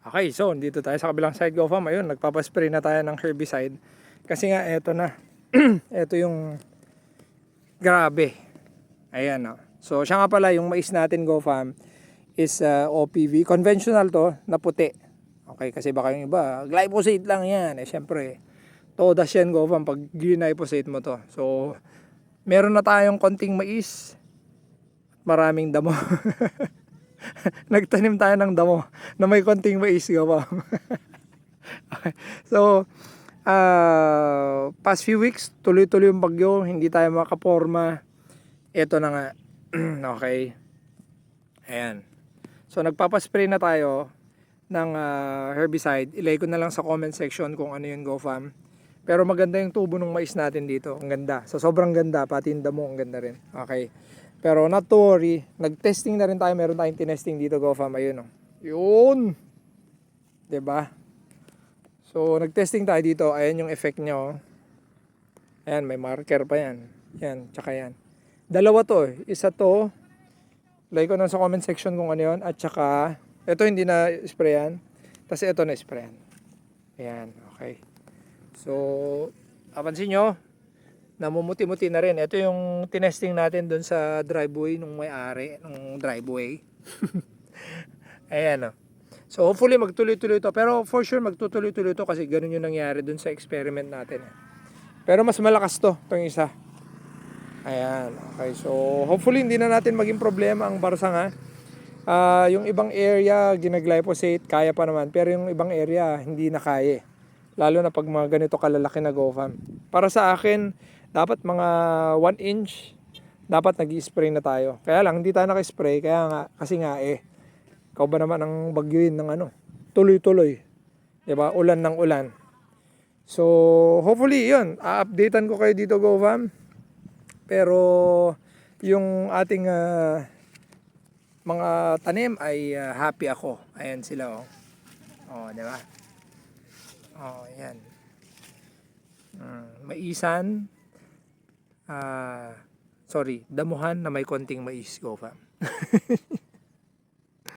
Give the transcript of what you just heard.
Okay, so dito tayo sa kabilang side go farm. Ayun, nagpapaspray na tayo ng herbicide. Kasi nga, eto na. eto yung grabe. Ayan, oh. So, siya nga pala, yung mais natin go farm is uh, OPV. Conventional to, na puti. Okay, kasi baka yung iba, glyphosate lang yan. Eh, syempre, todas yan go farm pag glyphosate mo to. So, meron na tayong konting mais. Maraming damo. Nagtanim tayo ng damo na may konting mais go farm. okay. So, uh, past few weeks, tuloy-tuloy yung bagyo, hindi tayo makaporma. Ito na nga. okay. Ayan. So, nagpapaspray na tayo ng ah, herbicide. Ilay ko na lang sa comment section kung ano yung GoFam. Pero maganda yung tubo ng mais natin dito. Ang ganda. So, sobrang ganda. Pati yung damo, ang ganda rin. Okay. Pero not to worry. Nag-testing na rin tayo. Meron tayong tinesting dito, GoFam. Ayun, oh. Yun! ba? So, nag-testing tayo dito. Ayan yung effect niya, oh. Ayan, may marker pa yan. Yan, tsaka yan. Dalawa to, eh. Isa to, like ko na sa comment section kung ano yun. At tsaka, ito hindi na sprayan. Tapos ito na sprayan. Ayan, okay. So, kapansin nyo, namumuti-muti na rin. Ito yung tinesting natin doon sa driveway nung may-ari, nung driveway. Ayan, oh. So, hopefully magtuloy-tuloy to. Pero for sure, magtutuloy-tuloy to kasi ganun yung nangyari doon sa experiment natin. eh. Pero mas malakas to, itong isa. Ayan, okay. So, hopefully hindi na natin maging problema ang barsang ha. Ah, yung ibang area, ginaglyphosate, kaya pa naman. Pero yung ibang area, hindi na kaya. eh. Lalo na pag mga ganito kalalaki na GoFam. Para sa akin, dapat mga 1 inch, dapat nag spray na tayo. Kaya lang, hindi tayo naka-spray. Kaya nga, kasi nga eh, ikaw ba naman ang bagyuin ng ano? Tuloy-tuloy. 'Di ba? Ulan ng ulan. So, hopefully 'yun. A-updatean ko kayo dito, GoFam. Pero yung ating ah, mga tanim ay ah, happy ako. Ayan sila oh. Oh, 'di ba? Oh, ayan. Mm, maisan. Ah, sorry, damuhan na may konting mais, GoFam.